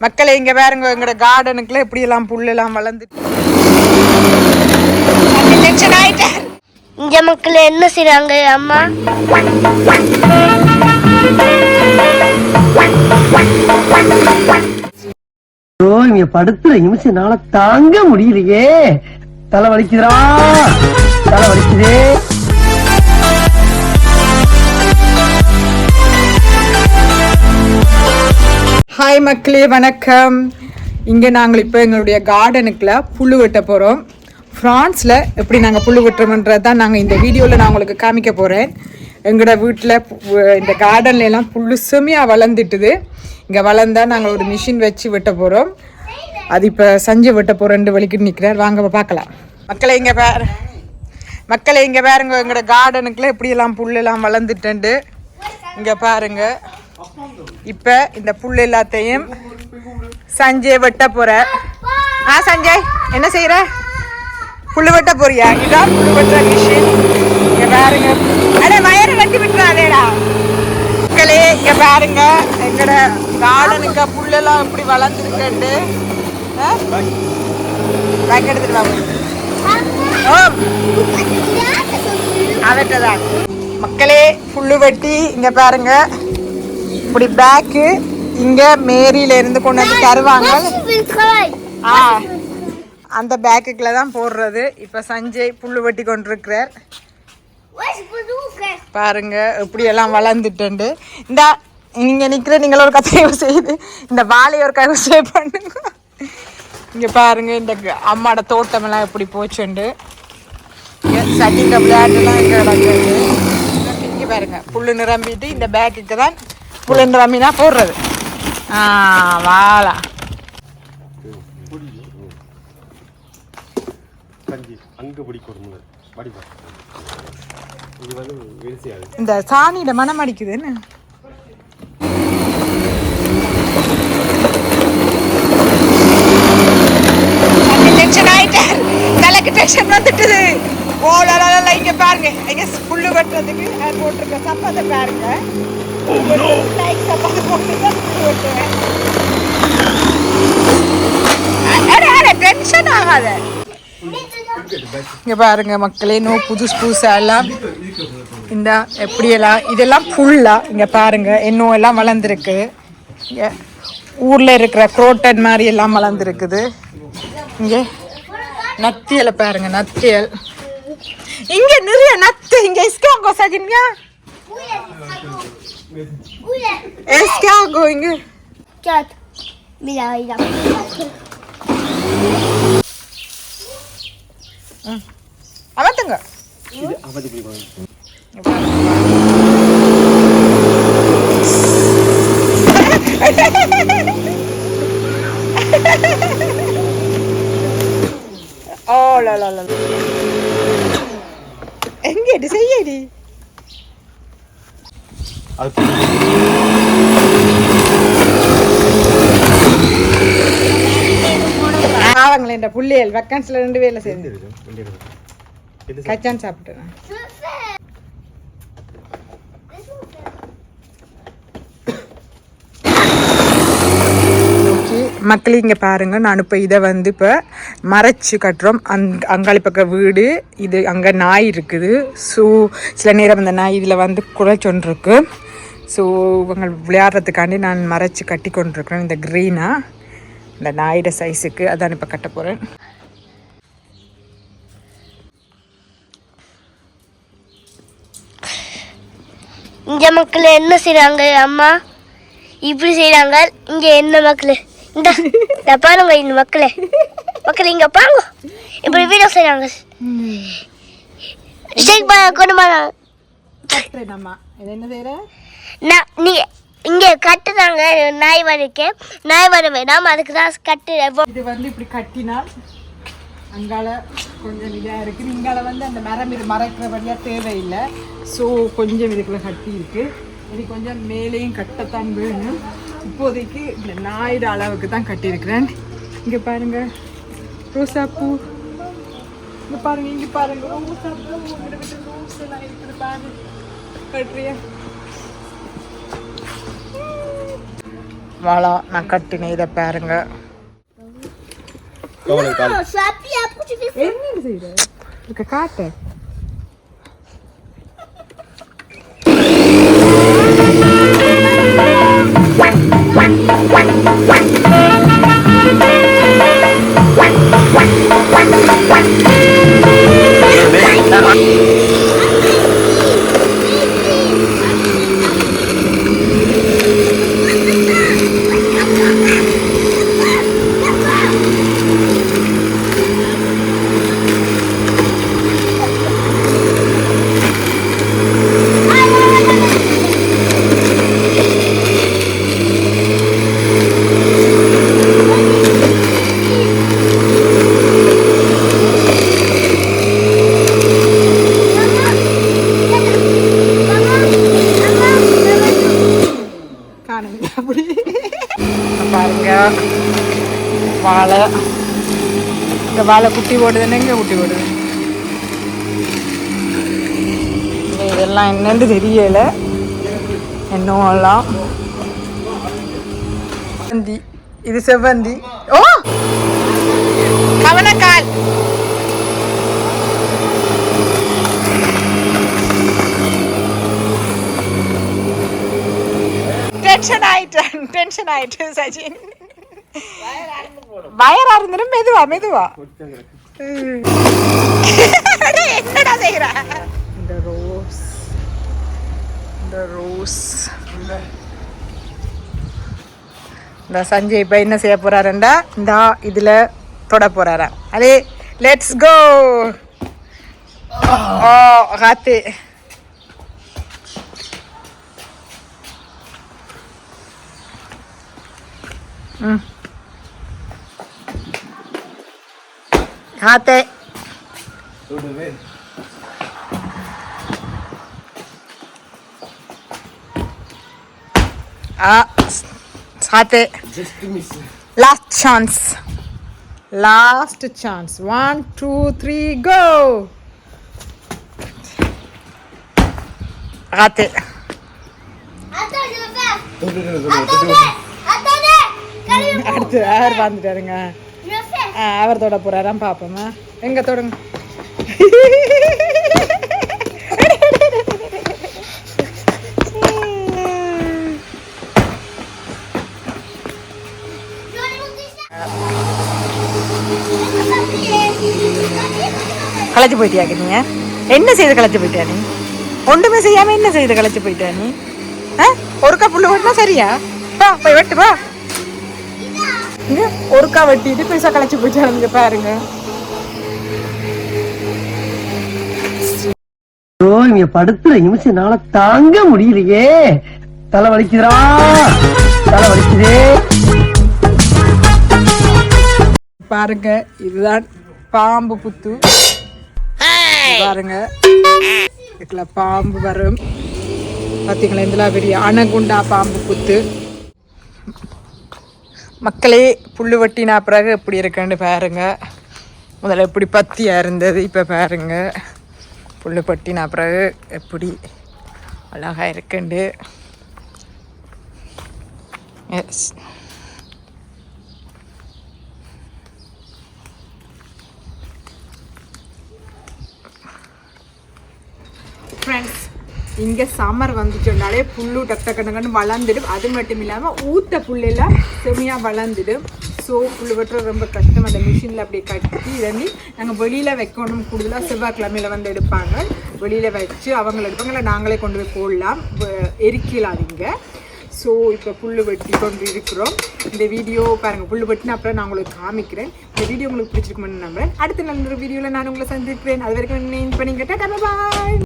மக்களை இங்க பாருங்க எங்கட கார்டனுக்குள்ள எப்படி எல்லாம் புல்லெல்லாம் வளர்ந்து இங்க மக்கள் என்ன செய்றாங்க அம்மா? இங்க படுத்துற நிமிஷம் என்னால தாங்க முடியலையே. தலை வலிக்குதுடா. தலை வலிக்குதே. ஹாய் மக்களே வணக்கம். இங்கே நாங்கள் இப்போ எங்களுடைய கார்டனுக்குள்ள புல் வெட்ட போகிறோம் ஃப்ரான்ஸில் எப்படி நாங்கள் புல் வெட்டுறோம்ன்றது தான் நாங்கள் இந்த வீடியோவில் நான் உங்களுக்கு காமிக்க போகிறேன் எங்களோட வீட்டில் இந்த கார்டன்ல எல்லாம் செமையாக வளர்ந்துட்டுது. இங்கே வளர்ந்தால் நாங்கள் ஒரு மிஷின் வச்சு வெட்ட போகிறோம் அது இப்போ சஞ்சு வெட்ட போகிறேன் வலிக்கிட்டு நிற்கிறார் வாங்க பார்க்கலாம். மக்களை இங்கே பாரு. மக்களை இங்கே பாருங்க எங்களோட கார்டனுக்குள்ளே எப்படியெல்லாம் புல்லெல்லாம் வளர்ந்துட்டு இங்கே பாருங்கள் இப்போ இந்த புல் எல்லாத்தையும் சஞ்சய் வெட்ட போற. ஆ சஞ்சய் என்ன செய்யற புல்லு வெட்ட போறியா? இதான் புல்லு வெட்டுற மிஷின் இங்க பாருங்க. அடே வயரை வெட்டி விட்டுறாதேடா. மக்களே இங்க பாருங்க. எங்கட கார்டனுக்கு புல்லெல்லாம் எப்படி வளர்ந்துருக்குண்டு பேக் எடுத்துட்டு ஓ. மக்களே புல்லு வெட்டி இங்க பாருங்க. இப்படி பேக்கு இங்க மேரியில இருந்து கொண்டு வந்து தருவாங்க. ஆ. அந்த பேக்குக்குள்ள தான் போடுறது. இப்ப சஞ்சய் புல்லு வெட்டி கொண்டிருக்கிறார். பாருங்க எப்படி எல்லாம் வளர்ந்துட்டு இந்த நீங்க நிக்கிற நீங்கள் ஒரு கதையை செய்து இந்த வாழையை ஒரு கதை சேவ் பண்ணுங்க. இங்க பாருங்க இந்த அம்மாட தோட்டம் எல்லாம் எப்படி போச்சுண்டு. சட்டிங்க பிளாட்லாம் இங்க கிடக்குது. இங்க பாருங்க புல்லு நிரம்பிட்டு இந்த பேக்குக்கு தான் புல்லு நிரம்பினா போடுறது. ஆ வாழா இந்த சாணியில மனம் அடிக்குதுன்னு டென்ஷன் ஆயிட்டார் தலைக்கு டென்ஷன் வந்துட்டுது பாருங்க. இங்க புல்லு வெட்டுறதுக்கு நான் சப்பாத்தை பாருங்க. லைக் சப்பாத்தை புல்லு வெட்டுவேன். டென்ஷன் ஆகாத. இங்க பாருங்க மக்களே நோ புதுசு புதுசா எல்லாம். இந்த எப்படியெல்லாம்? இதெல்லாம் ஃபுல்லா இங்க பாருங்க இன்னும் எல்லாம் வளர்ந்துருக்கு. இங்க ஊர்ல இருக்கிற குரோட்டன் மாதிரி எல்லாம் வளர்ந்துருக்குது. இங்க நத்தியலை பாருங்க நத்தியல். ಹಿಂಗೆ ನಿರಿಯ ನತ್ತು ಹಿಂಗೆ ಇಸ್ಕೆ ಹೋಗೋ ಸಜಿಮ್ಗೆ ಎಸ್ಕೆ ಹೋಗು ಹಿಂಗೆ Gel. Bir daha bir daha. ಅಮತ್ತಂಗ ಓ ಲ ಲ ಲ அது ஆவங்களே இந்த புள்ளியல் வெக்கன்ஸ்ல ரெண்டு வேலை சேர்ந்து கச்சான் சாப்பிட்டேன் மக்களே இங்கே பாருங்கள் நான் இப்போ இதை வந்து இப்போ மறைச்சு கட்டுறோம். அங் அங்காளி பக்கம் வீடு இது அங்கே நாய் இருக்குது. ஸோ சில நேரம் அந்த நாய் இதில் வந்து குறைச்சொன்றிருக்கு ஸோ இவங்க விளையாடுறதுக்காண்டி நான் மறைச்சு கட்டி கொண்டிருக்கிறேன். இந்த க்ரீனாக இந்த நாயோட சைஸுக்கு அதான் இப்போ கட்ட போகிறேன் இங்கே மக்கள் என்ன செய்கிறாங்க அம்மா? இப்படி செய்கிறாங்க இங்கே என்ன மக்கள்? இந்த பாருங்க இந்த மக்களே. மக்கள் இங்க பாருங்க. இப்படி வீடியோ செய்றாங்க. ஷேக் பண்ண கொண்டு நான் நீங்க இங்க கட்டுறாங்க நாய் வரைக்கு நாய் வர வேண்டாம் அதுக்கு தான் கட்டு. இது வந்து இப்படி கட்டினால் அங்கால கொஞ்சம் இதாக இருக்குது இங்கால வந்து அந்த மரம் இது மறைக்கிற வழியாக தேவையில்லை. ஸோ கொஞ்சம் இதுக்குள்ள கட்டி இருக்கு இது கொஞ்சம் மேலேயும் கட்டத்தான் வேணும். இப்போதைக்கு இந்த நாயிட அளவுக்கு தான் கட்டியிருக்கிறேன். இங்கே பாருங்க. ரோசாப்பூ இங்கே பாருங்க இங்கே பாருங்க. ரோசாப்பூ உங்களோட வீட்டு ரோஸ் எல்லாம் இருக்குது பாருங்க கட்டுறியா? வாழா நான் கட்டினேன் இதை பாருங்க. என்ன செய்யுற இருக்க காட்டு. Thank you. வாழை இந்த வாழை குட்டி ஓடுதுன்னு எங்க குட்டி ஓடுது இந்த இதெல்லாம் என்னன்னு தெரியல என்னவெல்லாம் செவ்வந்தி இது செவ்வந்தி ஓ கவனக்கால் டென்ஷன் ஆயிட்டேன் டென்ஷன் ஆயிட்டு சச்சின் வயரா இருந்துடும் மெதுவா மெதுவா. என்னடா செய்யற இந்த ரோஸ். இந்த ரோஸ். இந்த சஞ்சய் இப்போ என்ன செய்ய போறாருண்டா? இந்த இதுல தொட போறாரா. அதே லெட்ஸ் கோ ஓ காத்து. ம். டூ த்ரீ கோ காத்து Atau Joseph. Atau deh. Atau deh. Kali அடுத்து யார் வந்துட்டாருங்க Joseph. ஆ, அவர் தொட போறாராம் பாப்போமா. எங்க தொடங்க. களைச்சு போயிட்டியா நீங்க என்ன செய்து களைச்சு போயிட்டா நீ? ஒன்றுமே செய்யாம என்ன செய்து களைச்சு போயிட்டா நீ? ஆ? ஒருக்கா புல்லு வெட்டினா சரியா? பா போய் வெட்டு பா இங்க ஒருக்கா வெட்டிட்டு பெருசா களைச்சு போயிட்டாருங்க பாருங்க. இவங்க படுத்துற நிமிஷம் என்னால தாங்க முடியலையே. தலை வலிக்குதுடா. தலை வலிக்குதே. பாருங்க இதுதான் பாம்பு புத்து. இது பாருங்க. இதுல பாம்பு வரும். பார்த்தீங்களா இதெல்லாம் பெரிய அணகுண்டா பாம்பு புத்து. மக்களே புல் வெட்டினா பிறகு எப்படி இருக்குன்னு பாருங்க. முதல்ல எப்படி பத்தியாக இருந்தது இப்போ பாருங்க. புல் பட்டினா பிறகு எப்படி அழகாக இருக்குண்டு எஸ் இங்கே சம்மர் வந்துச்சோன்னாலே புல்லு டக்க டக்கு வளர்ந்துடும். அது மட்டும் இல்லாமல் ஊத்த புல்லெல்லாம் செம்மையாக வளர்ந்துடும். ஸோ புல் வெட்டுறது ரொம்ப கஷ்டம். அந்த மிஷினில் அப்படியே கட்டி இதண்ணி நாங்கள் வெளியில் வைக்கணும். கூடுதலாக செவ்வாய்க்கிழமையில் வந்து எடுப்பாங்க. வெளியில் வச்சு அவங்கள எடுப்பாங்க இல்லை நாங்களே கொண்டு போய் போடலாம். எரிக்கலாம் எரிக்கலாதீங்க ஸோ இப்போ புல் வெட்டி கொண்டு இருக்கிறோம். இந்த வீடியோ பாருங்கள் புல் வெட்டின அப்புறம் நான் உங்களுக்கு காமிக்கிறேன். இந்த வீடியோ உங்களுக்கு பிடிச்சிருக்குமென்னு நம்புறேன். அடுத்த நல்ல வீடியோவில் நான் உங்களை சந்திக்கிறேன் அது வரைக்கும் பண்ணிக்கிட்டேன் பாய்